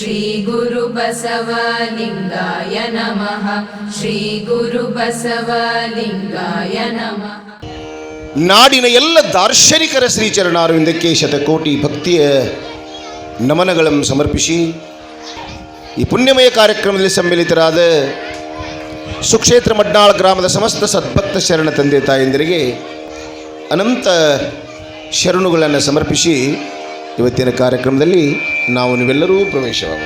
श्रीगुरुबसवलिङ्गाय नमः श्रीगुरुबसवलिङ्गाय नमः ನಾಡಿನ ಎಲ್ಲ ದಾರ್ಶನಿಕರ ಶ್ರೀಚರಣಾರವಿಂದಕ್ಕೆ ಶತಕೋಟಿ ಭಕ್ತಿಯ ನಮನಗಳನ್ನು ಸಮರ್ಪಿಸಿ ಈ ಪುಣ್ಯಮಯ ಕಾರ್ಯಕ್ರಮದಲ್ಲಿ ಸಮ್ಮಿಲಿತರಾದ ಸುಕ್ಷೇತ್ರ ಮಡ್ನಾಳ್ ಗ್ರಾಮದ ಸಮಸ್ತ ಸದ್ಭಕ್ತ ಶರಣ ತಂದೆ ತಾಯಂದಿರಿಗೆ ಅನಂತ ಶರಣುಗಳನ್ನು ಸಮರ್ಪಿಸಿ ಇವತ್ತಿನ ಕಾರ್ಯಕ್ರಮದಲ್ಲಿ ನಾವು ನೀವೆಲ್ಲರೂ ಪ್ರವೇಶವಾಗ.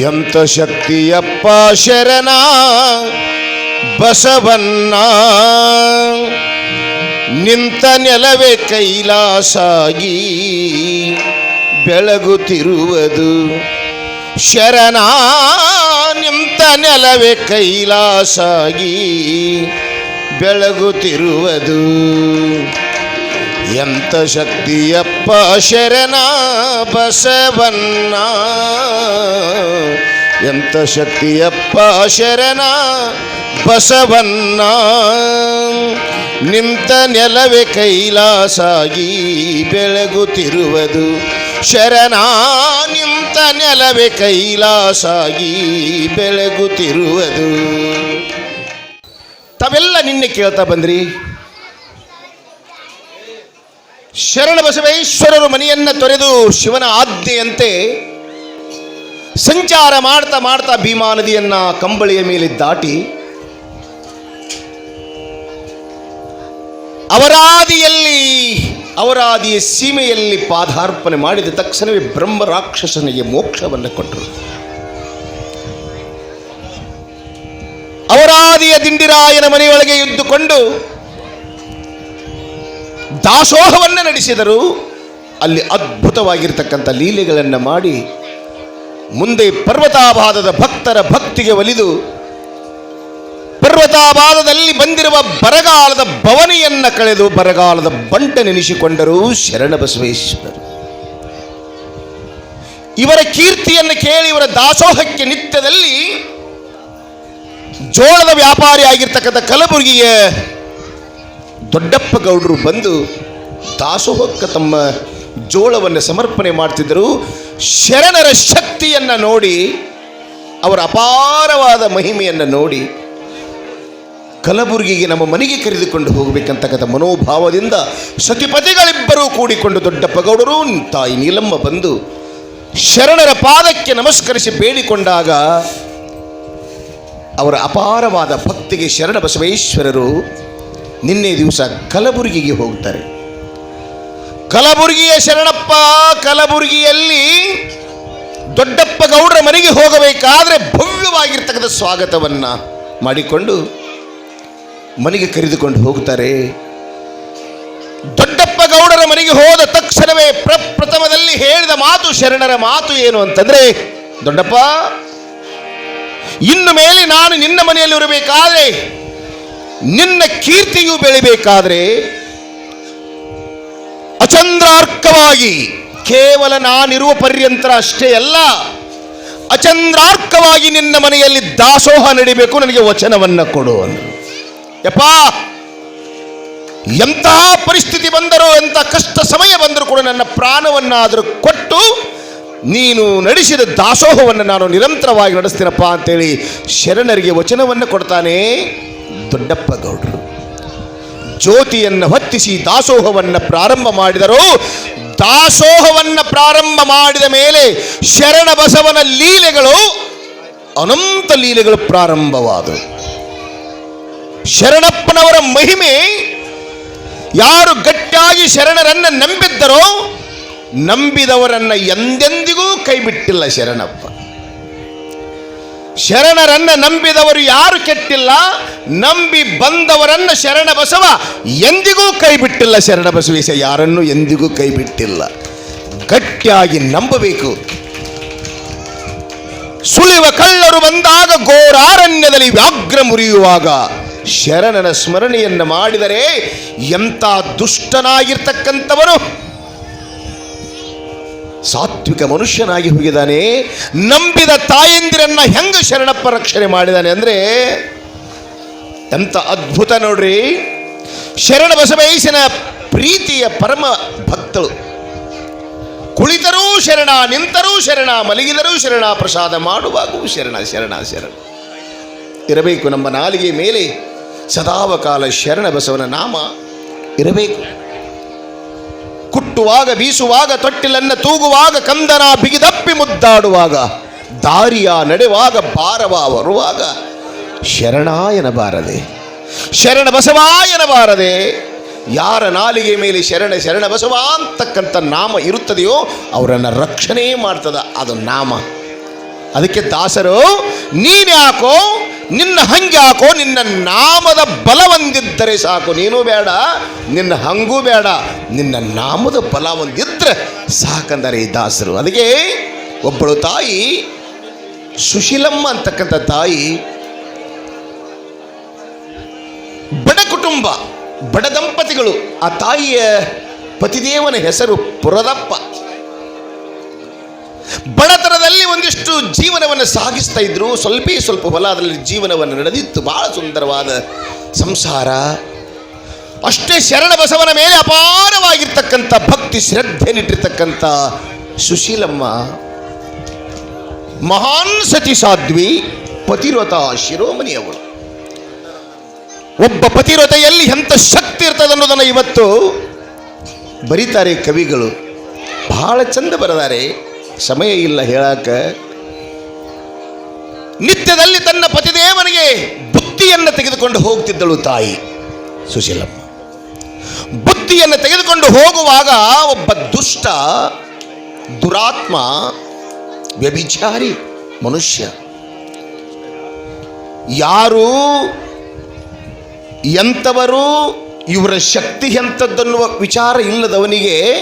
ಎಂತ ಶಕ್ತಿಯಪ್ಪ ಶರಣ ಬಸವನ್ನ ನಿಂತ ನೆಲವೇ ಕೈಲಾಸಾಗಿ ಬೆಳಗುತ್ತಿರುವುದು. ಶರಣ, ನಿಂತ ನೆಲವೇ ಕೈಲಾಸಾಗಿ ಬೆಳಗುತ್ತಿರುವುದು. ಎಂತ ಶಕ್ತಿಯಪ್ಪ ಶರಣ ಬಸವನ್ನ ಎಂತ ಶಕ್ತಿಯಪ್ಪ ಶರಣ ಬಸವನ್ನ ನಿಂತ ನೆಲವೇ ಕೈಲಾಸಾಗಿ ಬೆಳಗುತ್ತಿರುವುದು ಶರಣ. ನಿಂತ ನೆಲವೇ ಕೈಲಾಸಾಗಿ ಬೆಳಗುತ್ತಿರುವುದು. ತಾವೆಲ್ಲ ನಿನ್ನೆ ಕೇಳ್ತಾ ಬಂದ್ರಿ? ಶರಣ ಬಸವೇಶ್ವರರು ಮನೆಯನ್ನ ತೊರೆದು ಶಿವನ ಆಜ್ಞೆಯಂತೆ ಸಂಚಾರ ಮಾಡ್ತಾ ಮಾಡ್ತಾ ಭೀಮಾ ನದಿಯನ್ನ ಕಂಬಳಿಯ ಮೇಲೆ ದಾಟಿ ಅವರಾದಿಯಲ್ಲಿ, ಅವರಾದಿಯ ಸೀಮೆಯಲ್ಲಿ ಪಾದಾರ್ಪಣೆ ಮಾಡಿದ ತಕ್ಷಣವೇ ಬ್ರಹ್ಮ ರಾಕ್ಷಸನಿಗೆ ಮೋಕ್ಷವನ್ನು ಕೊಟ್ಟರು. ಅವರಾದಿಯ ದಿಂಡಿರಾಯನ ಮನೆಯೊಳಗೆ ಇದ್ದುಕೊಂಡು ದಾಸೋಹವನ್ನು ನಡೆಸಿದರು. ಅಲ್ಲಿ ಅದ್ಭುತವಾಗಿರ್ತಕ್ಕಂಥ ಲೀಲೆಗಳನ್ನು ಮಾಡಿ ಮುಂದೆ ಪರ್ವತಾಭಾದದ ಭಕ್ತರ ಭಕ್ತಿಗೆ ಒಲಿದು ಪರ್ವತಾಭಾದದಲ್ಲಿ ಬಂದಿರುವ ಬರಗಾಲದ ಭವನಿಯನ್ನು ಕಳೆದು ಬರಗಾಲದ ಬಂಟ ನೆನೆಸಿಕೊಂಡರು ಶರಣ ಬಸವೇಶ್ವರರು ಇವರ ಕೀರ್ತಿಯನ್ನು ಕೇಳಿ ಇವರ ದಾಸೋಹಕ್ಕೆ ನಿತ್ಯದಲ್ಲಿ ಜೋಳದ ವ್ಯಾಪಾರಿ ಆಗಿರ್ತಕ್ಕಂಥ ಕಲಬುರಗಿಯ ದೊಡ್ಡಪ್ಪ ಗೌಡರು ಬಂದು ದಾಸೋಹಕ್ಕೆ ತಮ್ಮ ಜೋಳವನ್ನು ಸಮರ್ಪಣೆ ಮಾಡ್ತಿದ್ದರು. ಶರಣರ ಶಕ್ತಿಯನ್ನು ನೋಡಿ, ಅವರ ಅಪಾರವಾದ ಮಹಿಮೆಯನ್ನು ನೋಡಿ, ಕಲಬುರಗಿಗೆ ನಮ್ಮ ಮನೆಗೆ ಕರೆದುಕೊಂಡು ಹೋಗಬೇಕಂತಕ್ಕಂಥ ಮನೋಭಾವದಿಂದ ಸತಿಪತಿಗಳಿಬ್ಬರೂ ಕೂಡಿಕೊಂಡು ದೊಡ್ಡಪ್ಪ ಗೌಡರು, ತಾಯಿ ನೀಲಮ್ಮ ಬಂದು ಶರಣರ ಪಾದಕ್ಕೆ ನಮಸ್ಕರಿಸಿ ಬೇಡಿಕೊಂಡಾಗ ಅವರ ಅಪಾರವಾದ ಭಕ್ತಿಗೆ ಶರಣ ಬಸವೇಶ್ವರರು ನಿನ್ನೆ ದಿವಸ ಕಲಬುರಗಿಗೆ ಹೋಗ್ತಾರೆ. ಕಲಬುರಗಿಯ ಶರಣಪ್ಪ, ಕಲಬುರಗಿಯಲ್ಲಿ ದೊಡ್ಡಪ್ಪ ಗೌಡರ ಮನೆಗೆ ಹೋಗಬೇಕಾದ್ರೆ ಭವ್ಯವಾಗಿರ್ತಕ್ಕಂಥ ಸ್ವಾಗತವನ್ನ ಮಾಡಿಕೊಂಡು ಮನೆಗೆ ಕರೆದುಕೊಂಡು ಹೋಗ್ತಾರೆ. ದೊಡ್ಡಪ್ಪ ಗೌಡರ ಮನೆಗೆ ಹೋದ ತಕ್ಷಣವೇ ಪ್ರಪ್ರಥಮದಲ್ಲಿ ಹೇಳಿದ ಮಾತು, ಶರಣರ ಮಾತು ಏನು ಅಂತಂದ್ರೆ, ದೊಡ್ಡಪ್ಪ, ಇನ್ನು ಮೇಲೆ ನಾನು ನಿನ್ನ ಮನೆಯಲ್ಲಿ ಇರಬೇಕಾದ್ರೆ ನಿನ್ನ ಕೀರ್ತಿಯು ಬೆಳಿಬೇಕಾದ್ರೆ ಅಚಂದ್ರಾರ್ಕವಾಗಿ, ಕೇವಲ ನಾನಿರುವ ಪರ್ಯಂತರ ಅಷ್ಟೇ ಅಲ್ಲ, ಅಚಂದ್ರಾರ್ಕವಾಗಿ ನಿನ್ನ ಮನೆಯಲ್ಲಿ ದಾಸೋಹ ನಡಿಬೇಕು, ನನಗೆ ವಚನವನ್ನು ಕೊಡು ಅಂದರು. ಯಪ್ಪ ಎಂತಹ ಪರಿಸ್ಥಿತಿ ಬಂದರೂ, ಎಂಥ ಕಷ್ಟ ಸಮಯ ಬಂದರೂ ಕೂಡ ನನ್ನ ಪ್ರಾಣವನ್ನಾದರೂ ಕೊಟ್ಟು ನೀನು ನಡೆಸಿದ ದಾಸೋಹವನ್ನು ನಾನು ನಿರಂತರವಾಗಿ ನಡೆಸ್ತೀನಪ್ಪ ಅಂತೇಳಿ ಶರಣರಿಗೆ ವಚನವನ್ನು ಕೊಡ್ತಾನೆ. ದೊಡ್ಡಪ್ಪ ಗೌಡರು ಜ್ಯೋತಿಯನ್ನು ಹೊತ್ತಿಸಿ ದಾಸೋಹವನ್ನು ಪ್ರಾರಂಭ ಮಾಡಿದರು, ದಾಸೋಹವನ್ನು ಪ್ರಾರಂಭ ಮಾಡಿದ ಮೇಲೆ ಶರಣ ಬಸವನ ಲೀಲೆಗಳು ಅನಂತ ಲೀಲೆಗಳು ಪ್ರಾರಂಭವಾದವು. ಶರಣಪ್ಪನವರ ಮಹಿಮೆ ಯಾರು ಗಟ್ಟಿಯಾಗಿ ಶರಣರನ್ನ ನಂಬಿದ್ದರೋ, ನಂಬಿದವರನ್ನ ಎಂದೆಂದಿಗೂ ಕೈಬಿಟ್ಟಿಲ್ಲ ಶರಣಪ್ಪ. ಶರಣರನ್ನ ನಂಬಿದವರು ಯಾರು ಕೆಟ್ಟಿಲ್ಲ? ನಂಬಿ ಬಂದವರನ್ನ ಶರಣ ಬಸವ ಎಂದಿಗೂ ಕೈ ಬಿಟ್ಟಿಲ್ಲ ಶರಣ ಬಸವೇಶ ಯಾರನ್ನು ಎಂದಿಗೂ ಕೈ ಬಿಟ್ಟಿಲ್ಲ ಗಟ್ಟಿಯಾಗಿ ನಂಬಬೇಕು. ಸುಳಿವ ಕಳ್ಳರು ಬಂದಾಗ ಘೋರಾರಣ್ಯದಲ್ಲಿ ವ್ಯಾಘ್ರ ಮುರಿಯುವಾಗ ಶರಣನ ಸ್ಮರಣೆಯನ್ನು ಮಾಡಿದರೆ ಎಂಥ ದುಷ್ಟನಾಗಿರ್ತಕ್ಕಂಥವನು ಸಾತ್ವಿಕ ಮನುಷ್ಯನಾಗಿ ಹೋಗಿದ್ದಾನೆ, ನಂಬಿದ ತಾಯಂದಿರನ್ನ ಹೆಂಗ ಶರಣಪ್ಪ ರಕ್ಷಣೆ ಮಾಡಿದಾನೆ ಅಂದ್ರೆ, ಎಂತ ಅದ್ಭುತ ನೋಡ್ರಿ. ಶರಣ ಬಸವೇಶನ ಪ್ರೀತಿಯ ಪರಮ ಭಕ್ತಳು. ಕುಳಿತರೂ ಶರಣ, ನಿಂತರೂ ಶರಣ, ಮಲಗಿದರೂ ಶರಣ, ಪ್ರಸಾದ ಮಾಡುವಾಗೂ ಶರಣ ಶರಣ ಶರಣ. ಇರಬೇಕು ನಮ್ಮ ನಾಲಿಗೆ ಮೇಲೆ ಸದಾವಕಾಲ ಶರಣ ಬಸವನ ನಾಮ ಇರಬೇಕು. ಕುಟ್ಟುವಾಗ ಬೀಸುವಾಗ, ತೊಟ್ಟಿಲನ್ನು ತೂಗುವಾಗ, ಕಂದನ ಬಿಗಿದಪ್ಪಿ ಮುದ್ದಾಡುವಾಗ, ದಾರಿಯ ನಡೆವಾಗ ಬಾರವ ಬರುವಾಗ ಶರಣಾಯನ ಬಾರದೆ ಶರಣ ಬಸವಾಯನಬಾರದೆ. ಯಾರ ನಾಲಿಗೆ ಮೇಲೆ ಶರಣ ಶರಣ ಬಸವ ಅಂತಕ್ಕಂಥ ನಾಮ ಇರುತ್ತದೆಯೋ ಅವರನ್ನು ರಕ್ಷಣೆ ಮಾಡ್ತದ ಅದು ನಾಮ. ಅದಕ್ಕೆ ದಾಸರು ನೀನು ಯಾಕೋ ನಿನ್ನ ಹಂಗೆ ಹಾಕೋ, ನಿನ್ನ ನಾಮದ ಬಲ ಒಂದಿದ್ದರೆ ಸಾಕು. ನೀನು ಬೇಡ, ನಿನ್ನ ಹಂಗೂ ಬೇಡ, ನಿನ್ನ ನಾಮದ ಬಲ ಒಂದಿದ್ದರೆ ಸಾಕಂದರೆ ಈ ದಾಸರು. ಅದಕ್ಕೆ ಒಬ್ಬಳು ತಾಯಿ, ಸುಶೀಲಮ್ಮ ಅಂತಕ್ಕಂಥ ತಾಯಿ, ಬಡ ಕುಟುಂಬ, ಬಡ ದಂಪತಿಗಳು. ಆ ತಾಯಿಯ ಪತಿದೇವನ ಹೆಸರು ಪುರದಪ್ಪ. ಬಡತನದಲ್ಲಿ ಒಂದಿಷ್ಟು ಜೀವನವನ್ನು ಸಾಗಿಸ್ತಾ ಇದ್ರು, ಸ್ವಲ್ಪ ಸ್ವಲ್ಪ ಹೊಲ, ಅದರಲ್ಲಿ ಜೀವನವನ್ನು ನಡೆದಿತ್ತು. ಬಹಳ ಸುಂದರವಾದ ಸಂಸಾರ. ಅಷ್ಟೇ ಶರಣ ಬಸವನ ಮೇಲೆ ಅಪಾರವಾಗಿರ್ತಕ್ಕಂಥ ಭಕ್ತಿ ಶ್ರದ್ಧೆ ನಿಟ್ಟಿರ್ತಕ್ಕಂಥ ಸುಶೀಲಮ್ಮ, ಮಹಾನ್ ಸತಿ ಸಾಧ್ವಿ ಪತಿರೋತ ಶಿರೋಮಣಿ ಅವಳು. ಒಬ್ಬ ಪತಿರೋತೆಯಲ್ಲಿ ಎಂಥ ಶಕ್ತಿ ಇರ್ತದೆ ಅನ್ನೋದನ್ನು ಇವತ್ತು ಬರೀತಾರೆ ಕವಿಗಳು. ಬಹಳ ಚಂದ ಬರೆದಾರೆ. ಸಮಯ ಇಲ್ಲ ಹೇಳಾಕ, ನಿತ್ಯದಲ್ಲಿ ತನ್ನ ಪತಿದೇವನಿಗೆ ಬುತ್ತಿಯನ್ನು ತೆಗೆದುಕೊಂಡು ಹೋಗ್ತಿದ್ದಳು ತಾಯಿ ಸುಶೀಲಮ್ಮ. ಬುತ್ತಿಯನ್ನು ತೆಗೆದುಕೊಂಡು ಹೋಗುವಾಗ ಒಬ್ಬ ದುಷ್ಟ, ದುರಾತ್ಮ, ವ್ಯಭಿಚಾರಿ ಮನುಷ್ಯ. ಯಾರು, ಎಂಥವರು, ಇವರ ಶಕ್ತಿ ಎಂಥದ್ದನ್ನುವ ವಿಚಾರ ಇಲ್ಲದವನಿಗೆ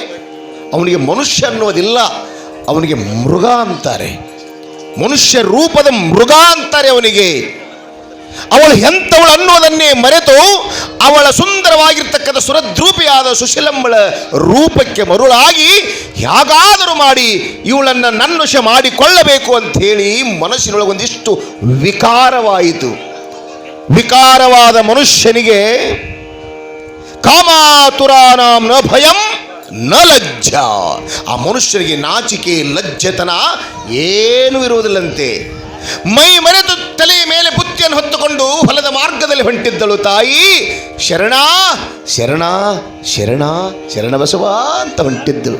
ಅವನಿಗೆ ಮನುಷ್ಯ ಅನ್ನೋದಿಲ್ಲ ಅವನಿಗೆ ಮೃಗ ಅಂತಾರೆ. ಮನುಷ್ಯ ರೂಪದ ಮೃಗ ಅಂತಾರೆ ಅವನಿಗೆ. ಅವಳು ಎಂಥವಳು ಅನ್ನೋದನ್ನೇ ಮರೆತು ಅವಳ ಸುಂದರವಾಗಿರ್ತಕ್ಕಂಥ ಸುರದ್ರೂಪಿಯಾದ ಸುಶೀಲಂಬಳ ರೂಪಕ್ಕೆ ಮರುಳಾಗಿ ಹೇಗಾದರೂ ಮಾಡಿ ಇವಳನ್ನು ನನ್ನುಷ ಮಾಡಿಕೊಳ್ಳಬೇಕು ಅಂಥೇಳಿ ಮನಸ್ಸಿನೊಳಗೊಂದಿಷ್ಟು ವಿಕಾರವಾಯಿತು. ವಿಕಾರವಾದ ಮನುಷ್ಯನಿಗೆ ಕಾಮಾತುರಾನಾಂ ನ ಭಯಂ ನ ಲಜ್ಜ ಆ ಮನುಷ್ಯರಿಗೆ ನಾಚಿಕೆ, ಲಜ್ಜತನ ಏನೂ ಇರುವುದಿಲ್ಲಂತೆ. ಮೈ ಮರೆತು ತಲೆಯ ಮೇಲೆ ಬುತ್ತಿಯನ್ನು ಹೊತ್ತುಕೊಂಡು ಹೊಲದ ಮಾರ್ಗದಲ್ಲಿ ಹೊಂಟಿದ್ದಳು ತಾಯಿ. ಶರಣ ಶರಣ ಶರಣ ಶರಣ ಬಸವ ಅಂತ ಹೊಂಟಿದ್ದಳು.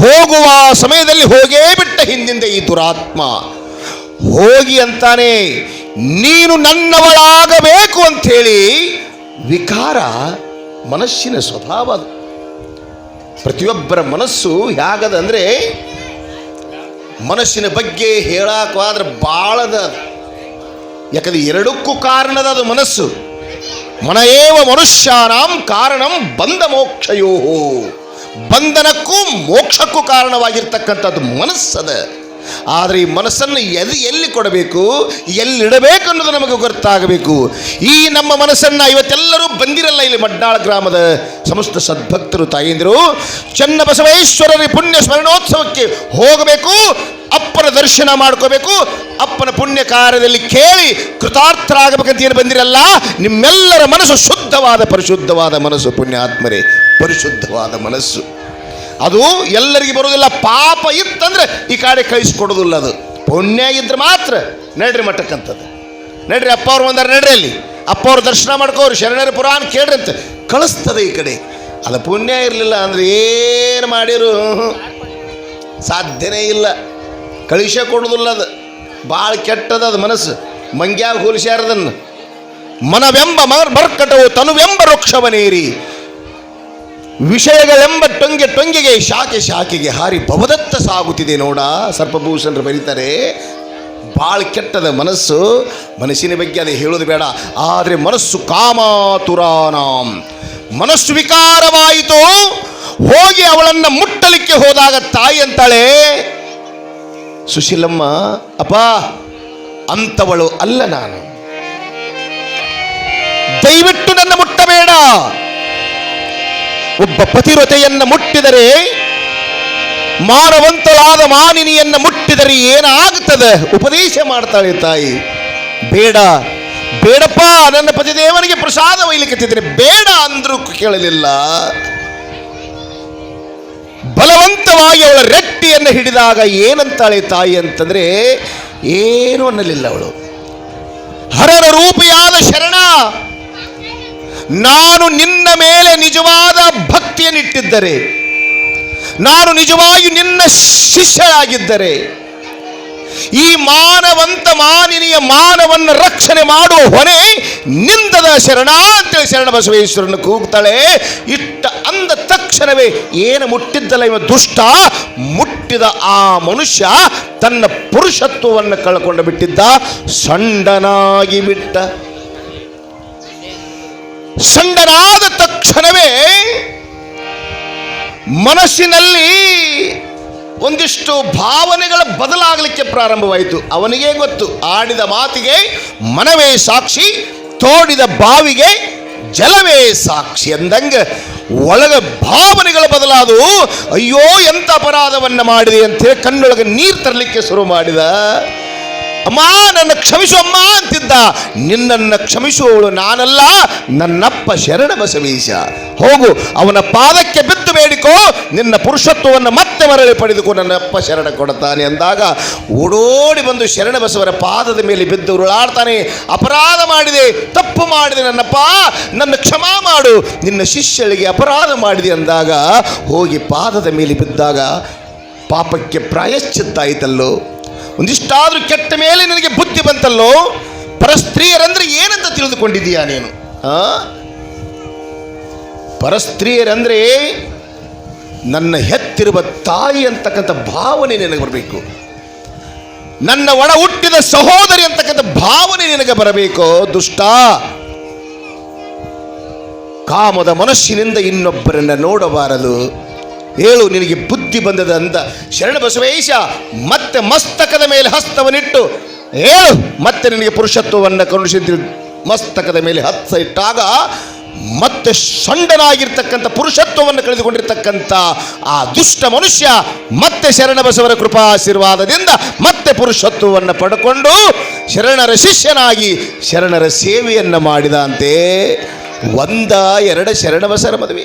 ಹೋಗುವ ಸಮಯದಲ್ಲಿ ಹೋಗೇ ಬಿಟ್ಟ ಹಿಂದಿಂದ ಈ ದುರಾತ್ಮ. ಹೋಗಿ ಅಂತಾನೆ, ನೀನು ನನ್ನವಳಾಗಬೇಕು ಅಂಥೇಳಿ ವಿಕಾರ ಮನಸ್ಸಿನ ಸ್ವಭಾವ ಅದು. ಪ್ರತಿಯೊಬ್ಬರ ಮನಸ್ಸು ಹೇಗದ ಅಂದರೆ ಮನಸ್ಸಿನ ಬಗ್ಗೆ ಹೇಳಕ್ಕಾದ್ರೆ ಭಾಳದ ಅದು. ಯಾಕಂದ್ರೆ ಎರಡಕ್ಕೂ ಕಾರಣದ ಅದು ಮನಸ್ಸು. ಮನಯೇವ ಮನುಷ್ಯಾನಾಂ ಕಾರಣಂ ಬಂಧ ಮೋಕ್ಷಯೋ ಬಂಧನಕ್ಕೂ ಮೋಕ್ಷಕ್ಕೂ ಕಾರಣವಾಗಿರ್ತಕ್ಕಂಥದ್ದು ಮನಸ್ಸದ. ಆದರೆ ಈ ಮನಸ್ಸನ್ನು ಎದು ಎಲ್ಲಿ ಕೊಡಬೇಕು ಎಲ್ಲಿಡಬೇಕು ಅನ್ನೋದು ನಮಗೆ ಗೊತ್ತಾಗಬೇಕು. ಈ ನಮ್ಮ ಮನಸ್ಸನ್ನು ಇವತ್ತೆಲ್ಲರೂ ಬಂದಿರಲ್ಲ ಇಲ್ಲಿ ಮಡ್ಡಾಳ ಗ್ರಾಮದ ಸಮಸ್ತ ಸದ್ಭಕ್ತರು, ತಾಯಂದಿರು. ಚನ್ನಬಸವೇಶ್ವರರ ಪುಣ್ಯ ಸ್ಮರಣೋತ್ಸವಕ್ಕೆ ಹೋಗಬೇಕು, ಅಪ್ಪನ ದರ್ಶನ ಮಾಡ್ಕೋಬೇಕು, ಅಪ್ಪನ ಪುಣ್ಯ ಕಾರ್ಯದಲ್ಲಿ ಕೇಳಿ ಕೃತಾರ್ಥರಾಗಬೇಕಂತ ಏನು ಬಂದಿರಲ್ಲ? ನಿಮ್ಮೆಲ್ಲರ ಮನಸ್ಸು ಶುದ್ಧವಾದ, ಪರಿಶುದ್ಧವಾದ ಮನಸ್ಸು ಪುಣ್ಯಾತ್ಮರೇ, ಪರಿಶುದ್ಧವಾದ ಮನಸ್ಸು. ಅದು ಎಲ್ಲರಿಗೆ ಬರೋದಿಲ್ಲ ಪಾಪ ಇತ್ತಂದ್ರೆ ಈ ಕಡೆ ಕಳಿಸ್ಕೊಡೋದಿಲ್ಲ ಅದು. ಪುಣ್ಯ ಇದ್ರೆ ಮಾತ್ರ ನಡ್ರಿ ಮಟ್ಟಕ್ಕಂಥದ್ದು ನಡ್ರಿ ಅಪ್ಪ ಅವ್ರು ಬಂದಾರ ನಡ್ರಿ ಅಲ್ಲಿ. ಅಪ್ಪ ಅವ್ರ ದರ್ಶನ ಮಾಡ್ಕೋರು, ಶರಣರ ಪುರಾಣ ಕೇಳ್ರಿ ಅಂತ ಕಳಿಸ್ತದೆ ಈ ಕಡೆ. ಅದು ಪುಣ್ಯ ಇರಲಿಲ್ಲ ಅಂದ್ರೆ ಏನು ಮಾಡಿರು? ಸಾಧ್ಯನೇ ಇಲ್ಲ. ಕಳಿಸೇ ಕೊಡೋದಿಲ್ಲ ಅದು. ಭಾಳ ಕೆಟ್ಟದ ಅದು ಮನಸ್ಸು. ಮಂಗ್ಯಾಗ ಹೋಲಿಸ್ಯಾರದನ್ನು. ಮನವೆಂಬ ಮರ್ ಮರ್ಕಟವು ತನುವೆಂಬ ವೃಕ್ಷವನೇರಿ ವಿಷಯಗಳೆಂಬ ಟೊಂಗೆ ಟೊಂಗೆಗೆ ಶಾಖೆ ಶಾಖೆಗೆ ಹಾರಿ ಭವದತ್ತ ಸಾಗುತ್ತಿದೆ ನೋಡ. ಸರ್ಪಭೂಷಣರು ಬರೀತಾರೆ ಭಾಳ ಕೆಟ್ಟದ ಮನಸ್ಸು. ಮನಸ್ಸಿನ ಬಗ್ಗೆ ಅದು ಹೇಳೋದು ಬೇಡ, ಆದರೆ ಮನಸ್ಸು ಕಾಮಾತುರಾನಾಂ. ಮನಸ್ಸು ವಿಕಾರವಾಯಿತು, ಹೋಗಿ ಅವಳನ್ನು ಮುಟ್ಟಲಿಕ್ಕೆ ಹೋದಾಗ ತಾಯಿ ಅಂತಾಳೆ, ಸುಶೀಲಮ್ಮ, ಅಪ್ಪ, ಅಂಥವಳು ಅಲ್ಲ ನಾನು. ದಯವಿಟ್ಟು ನನ್ನ ಮುಟ್ಟಬೇಡ. ಒಬ್ಬ ಪತಿವ್ರತೆಯನ್ನ ಮುಟ್ಟಿದರೆ ಮಾನವಂತರಾದ ಮಾನಿನಿಯನ್ನ ಮುಟ್ಟಿದರೆ ಏನಾಗುತ್ತದೆ? ಉಪದೇಶ ಮಾಡ್ತಾಳೆ ತಾಯಿ. ಬೇಡ, ಬೇಡಪ್ಪ, ನನ್ನ ಪತಿದೇವನಿಗೆ ಪ್ರಸಾದ ಒಯ್ಲಿಕ್ಕೆ ಬೇಡ ಅಂದ್ರೂ ಕೇಳಲಿಲ್ಲ. ಬಲವಂತವಾಗಿ ಅವಳ ರೆಟ್ಟಿಯನ್ನು ಹಿಡಿದಾಗ ಏನಂತಾಳೆ ತಾಯಿ ಅಂತಂದ್ರೆ, ಏನು ಅನ್ನಲಿಲ್ಲ ಅವಳು. ಹರರ ರೂಪಿಯಾದ ಶರಣ. ನಾನು ನಿನ್ನ ಮೇಲೆ ನಿಜವಾದ ಭಕ್ತಿಯನ್ನಿಟ್ಟಿದ್ದರೆ, ನಾನು ನಿಜವಾಗಿ ನಿನ್ನ ಶಿಷ್ಯರಾಗಿದ್ದರೆ ಈ ಮಾನವಂತ ಮಾನಿನಿಯ ಮಾನವನ್ನು ರಕ್ಷಣೆ ಮಾಡುವ ಹೊಣೆ ನಿಂದದ ಶರಣ ಅಂತೇಳಿ ಶರಣ ಬಸವೇಶ್ವರನ್ನು ಕೂಗ್ತಾಳೆ. ಇಟ್ಟ ಅಂದ ತಕ್ಷಣವೇ ಏನು ಮುಟ್ಟಿದ್ದಲ್ಲ ಇವ ದುಷ್ಟ? ಮುಟ್ಟಿದ ಆ ಮನುಷ್ಯ ತನ್ನ ಪುರುಷತ್ವವನ್ನು ಕಳ್ಕೊಂಡು ಬಿಟ್ಟಿದ್ದ ಸಂಡನಾಗಿ ಬಿಟ್ಟ. ಸಂಡನಾದ ತಕ್ಷಣವೇ ಮನಸ್ಸಿನಲ್ಲಿ ಒಂದಿಷ್ಟು ಭಾವನೆಗಳ ಬದಲಾಗಲಿಕ್ಕೆ ಪ್ರಾರಂಭವಾಯಿತು. ಅವನಿಗೆ ಗೊತ್ತು, ಆಡಿದ ಮಾತಿಗೆ ಮನವೇ ಸಾಕ್ಷಿ, ತೋಡಿದ ಬಾವಿಗೆ ಜಲವೇ ಸಾಕ್ಷಿ ಅಂದಂಗ ಒಳಗ ಭಾವನೆಗಳು ಬದಲಾದವು ಅಯ್ಯೋ ಎಂತ ಅಪರಾಧವನ್ನು ಮಾಡಿದೆ ಅಂತೇಳಿ ಕಣ್ಣೊಳಗೆ ನೀರು ತರಲಿಕ್ಕೆ ಶುರು ಮಾಡಿದ. ಅಮ್ಮ, ನನ್ನ ಕ್ಷಮಿಸು ಅಮ್ಮ ಅಂತಿದ್ದ. ನಿನ್ನನ್ನು ಕ್ಷಮಿಸುವವಳು ನಾನಲ್ಲ, ನನ್ನಪ್ಪ ಶರಣ ಬಸವೀಶ. ಹೋಗು, ಅವನ ಪಾದಕ್ಕೆ ಬಿದ್ದು ಬೇಡಿಕೋ, ನಿನ್ನ ಪುರುಷತ್ವವನ್ನು ಮತ್ತೆ ಮರಳಿ ಪಡೆದುಕೋ, ನನ್ನಪ್ಪ ಶರಣ ಕೊಡುತ್ತಾನೆ ಅಂದಾಗ ಓಡೋಡಿ ಬಂದು ಶರಣ ಬಸವರ ಪಾದದ ಮೇಲೆ ಬಿದ್ದು ಉರುಳಾಡ್ತಾನೆ. ಅಪರಾಧ ಮಾಡಿದೆ, ತಪ್ಪು ಮಾಡಿದೆ ನನ್ನಪ್ಪ, ನನ್ನ ಕ್ಷಮಾ ಮಾಡು, ನಿನ್ನ ಶಿಷ್ಯಳಿಗೆ ಅಪರಾಧ ಮಾಡಿದೆ ಅಂದಾಗ ಹೋಗಿ ಪಾದದ ಮೇಲೆ ಬಿದ್ದಾಗ ಪಾಪಕ್ಕೆ ಪ್ರಾಯಶ್ಚಿತ್ತ ಆಯ್ತಲ್ಲೋ ಒಂದಿಷ್ಟಾದ್ರೂ ಕೆಟ್ಟ ಮೇಲೆ ನಿನಗೆ ಬುದ್ಧಿ ಬಂತಲ್ಲೋ, ಪರಸ್ತ್ರೀಯರಂದ್ರೆ ಏನಂತ ತಿಳಿದುಕೊಂಡಿದ್ದೀಯಾ ನೀನು? ಪರಸ್ತ್ರೀಯರಂದ್ರೆ ನನ್ನ ಹೆತ್ತಿರುವ ತಾಯಿ ಅಂತಕ್ಕಂಥ ಭಾವನೆ ನಿನಗೆ ಬರಬೇಕು. ನನ್ನ ಒಳ ಹುಟ್ಟಿದ ಸಹೋದರಿ ಅಂತಕ್ಕಂಥ ಭಾವನೆ ನಿನಗೆ ಬರಬೇಕು, ದುಷ್ಟ. ಕಾಮದ ಮನಸ್ಸಿನಿಂದ ಇನ್ನೊಬ್ಬರನ್ನು ನೋಡಬಾರದು. ಹೇಳು, ನಿನಗೆ ಬುದ್ಧಿ ಬಂದದ ಅಂತ ಶರಣ ಬಸವೇಶ ಮತ್ತೆ ಮಸ್ತಕದ ಮೇಲೆ ಹಸ್ತವನ್ನಿಟ್ಟು ಹೇಳು ಮತ್ತೆ ನಿನಗೆ ಪುರುಷತ್ವವನ್ನು ಕರುಣಿಸಿದ್ರು ಮಸ್ತಕದ ಮೇಲೆ ಹತ್ತ ಇಟ್ಟಾಗ ಮತ್ತೆ ಸೊಂಡನಾಗಿರ್ತಕ್ಕಂಥ ಪುರುಷತ್ವವನ್ನು ಕಳೆದುಕೊಂಡಿರ್ತಕ್ಕಂಥ ಆ ದುಷ್ಟ ಮನುಷ್ಯ ಮತ್ತೆ ಶರಣ ಬಸವರ ಕೃಪಾಶೀರ್ವಾದದಿಂದ ಮತ್ತೆ ಪುರುಷತ್ವವನ್ನು ಪಡ್ಕೊಂಡು ಶರಣರ ಶಿಷ್ಯನಾಗಿ ಶರಣರ ಸೇವೆಯನ್ನು ಮಾಡಿದಂತೆ ಒಂದ, ಎರಡ ಶರಣ ಬಸರ ಮದುವೆ.